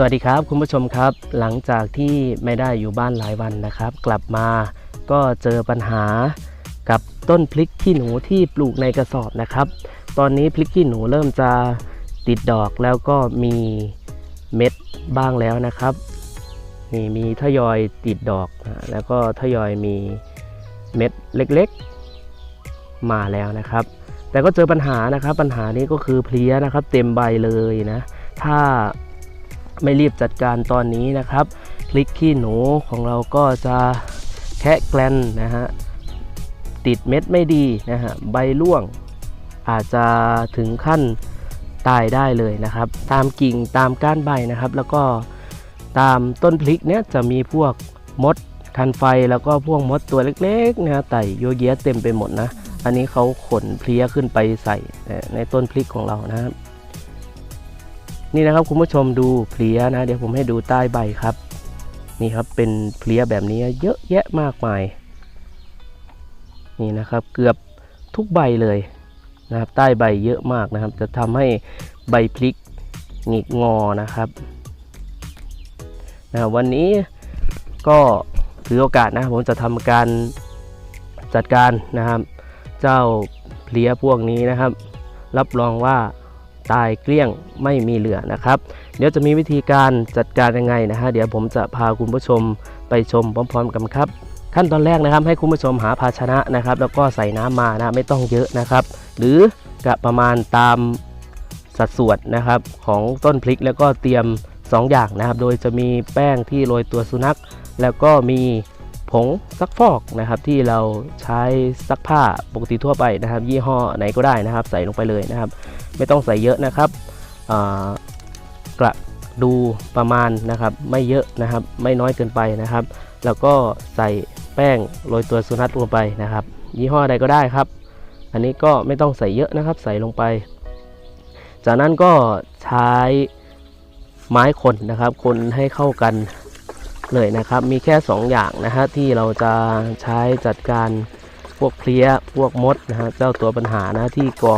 สวัสดีครับคุณผู้ชมครับ หลังจากที่ไม่ได้อยู่บ้านหลายวันนะครับ กลับมาก็เจอปัญหากับต้นพริกขี้หนูที่ปลูกในกระสอบนะครับ ตอนนี้พริกขี้หนูเริ่มจะติดดอกแล้วก็มีเม็ดบ้างแล้วนะครับนี่มีทยอยติดดอกแล้วก็ทยอยมีเม็ดเล็กๆ มาแล้วนะครับ แต่ก็เจอปัญหานะครับ ปัญหานี้ก็คือเพลี้ยนะครับ เต็มใบเลยนะ ถ้า ไม่รีบจัดการตอนนี้นะครับพลิกขี้หนูของเราก็จะแคะแกลนนะฮะติดเม็ดไม่ดีนะฮะใบร่วง อาจจะถึงขั้นตายได้เลยนะครับ ตามกิ่งตามก้านใบนะครับ แล้วก็ตามต้นพลิกเนี้ยจะมีพวกมดคันไฟแล้วก็พวกมดตัวเล็กๆนะฮะไต่โยเยะเต็มไปหมดนะ อันนี้เขาขนเพลี้ยขึ้นไปใส่ในต้นพลิกของเรานะครับ นี่นะครับคุณผู้ชมดูเพลี้ยนะ เดี๋ยวผมให้ดูใต้ใบครับ นี่ครับเป็นเพลี้ยแบบนี้เยอะแยะมากมาย นี่นะครับเกือบทุกใบเลยนะครับใต้ใบเยอะมากนะครับ จะทำให้ใบพลิกหงิกงอนะครับนะวันนี้ก็ถือโอกาสนะผมจะทำการจัดการนะครับ เจ้าเพลี้ยพวกนี้นะครับ รับรองว่า ตายเกลี้ยงไม่มีเหลือนะครับ เดี๋ยวจะมีวิธีการจัดการยังไงนะฮะเดี๋ยวผมจะพาคุณผู้ชมไปชมพร้อม ๆ กันครับ ขั้นตอนแรกนะครับให้คุณผู้ชมหาภาชนะนะครับ แล้วก็ใส่น้ำมานะไม่ต้องเยอะนะครับ หรือกะประมาณตามสัดส่วนนะครับของต้นพริกแล้วก็เตรียม 2 อย่างนะครับ โดยจะมีแป้งที่โรยตัวสุนัข แล้วก็มี ผงซักฟอกนะครับที่เราใช้ซักผ้าปกติทั่วไปนะครับ ยี่ห้อไหนก็ได้นะครับ ใส่ลงไปเลยนะครับ ไม่ต้องใส่เยอะนะครับกระดูประมาณนะครับ ไม่เยอะนะครับ ไม่น้อยเกินไปนะครับ แล้วก็ใส่แป้งโรยตัวสุนัขลงไปนะครับ ยี่ห้อใดก็ได้ครับ อันนี้ก็ไม่ต้องใส่เยอะนะครับ ใส่ลงไป จากนั้นก็ใช้ไม้คนนะครับ คนให้เข้ากัน เลยนะครับ มีแค่ 2 อย่างนะฮะที่เราจะใช้จัดการพวกเพลี้ยพวกมดนะฮะเจ้าตัวปัญหานะที่ก่อ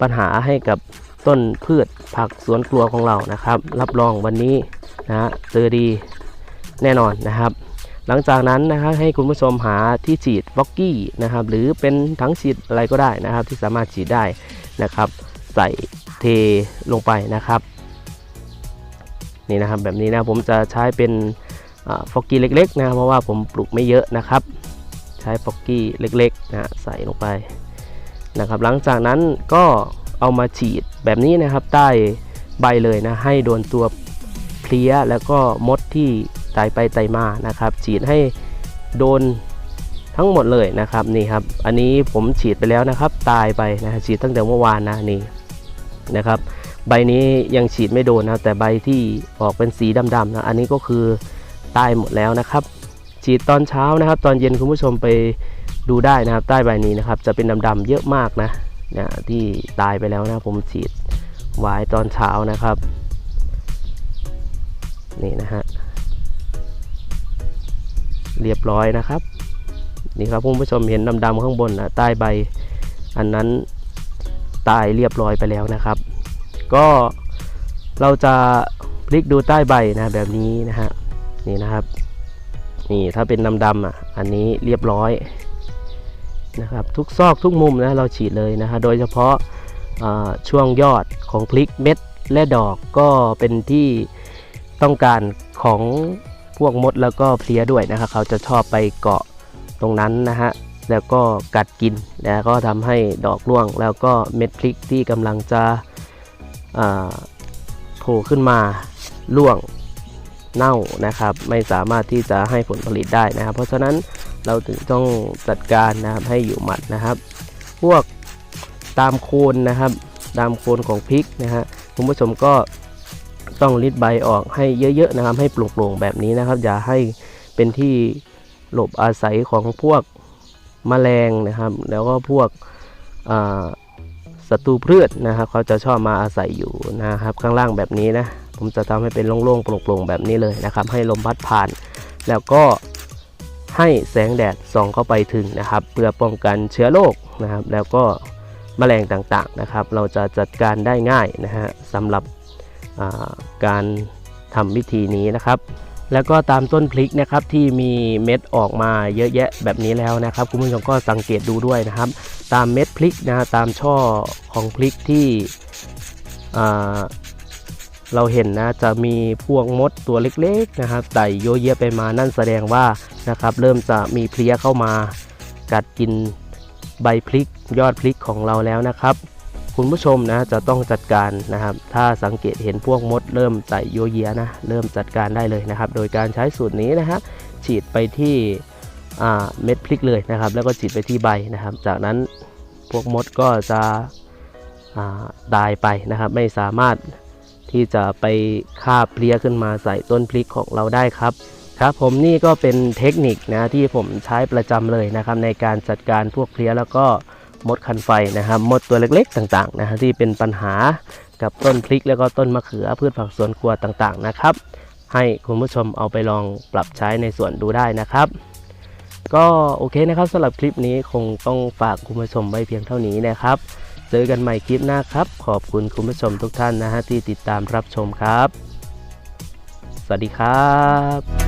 ปัญหาให้กับต้นพืชผักสวนครัวของเรานะครับ รับรองวันนี้นะฮะเจอดีแน่นอนนะครับ หลังจากนั้นนะครับให้คุณผู้ชมหาที่ฉีดฟอกกี้นะครับ หรือเป็นถังฉีดอะไรก็ได้นะครับ ที่สามารถฉีดได้นะครับ ใส่เทลงไปนะครับ นี่นะครับแบบนี้นะผมจะใช้เป็นฟอกกี้เล็กๆนะเพราะว่าผมปลูกไม่เยอะนะครับ ใช้ฟอกกี้เล็กๆนะใส่ลงไปนะครับ หลังจากนั้นก็เอามาฉีดแบบนี้นะครับ ใต้ใบเลยนะ ให้โดนตัวเพลี้ยแล้วก็มดที่ไต่ไปไต่มานะครับ ฉีดให้โดนทั้งหมดเลยนะครับนี่ครับ อันนี้ผมฉีดไปแล้วนะครับ ตายไปนะฉีดตั้งแต่เมื่อวานนะนี่นะครับ ใบนี้ยังฉีดไม่โดนนะแต่ใบที่ออกเป็นสีดำๆนะอันนี้ก็คือตายหมดแล้วนะครับ ฉีดตอนเช้านะครับ ตอนเย็นคุณผู้ชมไปดูได้นะครับ ใต้ใบนี้นะครับ จะเป็นดำๆเยอะมากนะนะที่ตายไปแล้วนะผมฉีดไว้ตอนเช้านะครับ นี่นะฮะเรียบร้อยนะครับ นี่ครับคุณผู้ชมเห็นดำๆข้างบนนะใต้ใบ อันนั้นตายเรียบร้อยไปแล้วนะครับ ก็เราจะพลิกดูใต้ใบนะแบบนี้นะฮะนี่นะครับ นี่ถ้าเป็นดำๆอะ อันนี้เรียบร้อยนะครับ ทุกซอกทุกมุมนะเราฉีดเลยนะฮะโดยเฉพาะช่วงยอดของพลิกเม็ดและดอกก็เป็นที่ต้องการของพวกมดแล้วก็เพลียด้วยนะครับเขาจะชอบไปเกาะตรงนั้นนะฮะแล้วก็กัดกินแล้วก็ทำให้ดอกร่วง แล้วก็เม็ดพลิกที่กำลังจะ โผล่ขึ้นมาร่วงเน่านะครับ ไม่สามารถที่จะให้ผลผลิตได้นะครับ เพราะฉะนั้นเราถึงต้องจัดการนะครับให้อยู่หมัดนะครับ พวกตามโคนนะครับ ตามโคนของพริกนะฮะคุณผู้ชมก็ต้องริดใบออกให้เยอะๆนะครับ ให้โปร่งๆแบบนี้นะครับ อย่าให้เป็นที่หลบอาศัยของพวกมแมลงนะครับ แล้วก็พวก ศัตรูพืชนะครับเขาจะชอบมาอาศัยอยู่นะครับ ข้างล่างแบบนี้นะ ผมจะทำให้เป็นโล่งๆโปร่งๆแบบนี้เลยนะครับ ให้ลมพัดผ่าน แล้วก็ให้แสงแดดส่องเข้าไปถึงนะครับ เพื่อป้องกันเชื้อโรคนะครับ แล้วก็แมลงต่างๆนะครับ เราจะจัดการได้ง่ายนะฮะสำหรับาการทำวิธีนี้นะครับ แล้วก็ตามต้นพริกนะครับที่มีเม็ดออกมาเยอะแยะแบบนี้แล้วนะครับ คุณผู้ชมก็สังเกตดูด้วยนะครับ ตามเม็ดพริกนะ ตามช่อของพริกที่เราเห็นนะจะมีพวกมดตัวเล็กๆนะครับไต่โยเยะไปมานั่นแสดงว่านะครับ เริ่มจะมีเพลี้ยเข้ามากัดกินใบพริกยอดพริกของเราแล้วนะครับ คุณผู้ชมนะจะต้องจัดการนะครับ ถ้าสังเกตเห็นพวกมดเริ่มไต่โยเยะนะเริ่มจัดการได้เลยนะครับ โดยการใช้สูตรนี้นะฮะฉีดไปที่ เม็ดพริกเลยนะครับ แล้วก็ฉีดไปที่ใบนะครับ จากนั้นพวกมดก็จะาตายไปนะครับ ไม่สามารถที่จะไปคาบเพลี้ยขึ้นมาใส่ต้นพริกของเราได้ครับครับผมนี่ก็เป็นเทคนิคนะที่ผมใช้ประจำเลยนะครับ ในการจัดการพวกเพลี้ยแล้วก็มดคันไฟนะครับมดตัวเล็กๆต่างๆนะฮะที่เป็นปัญหากับต้นพริก แล้วก็ต้นมะเขือพืชผักสวนครัวต่างๆนะครับ ให้คุณผู้ชมเอาไปลองปรับใช้ในสวนดูได้นะครับ ก็โอเคนะครับสำหรับคลิปนี้คงต้องฝากคุณผู้ชมไว้เพียงเท่านี้นะครับเจอกันใหม่คลิปหน้าครับ ขอบคุณคุณผู้ชมทุกท่านนะฮะที่ติดตามรับชมครับ สวัสดีครับ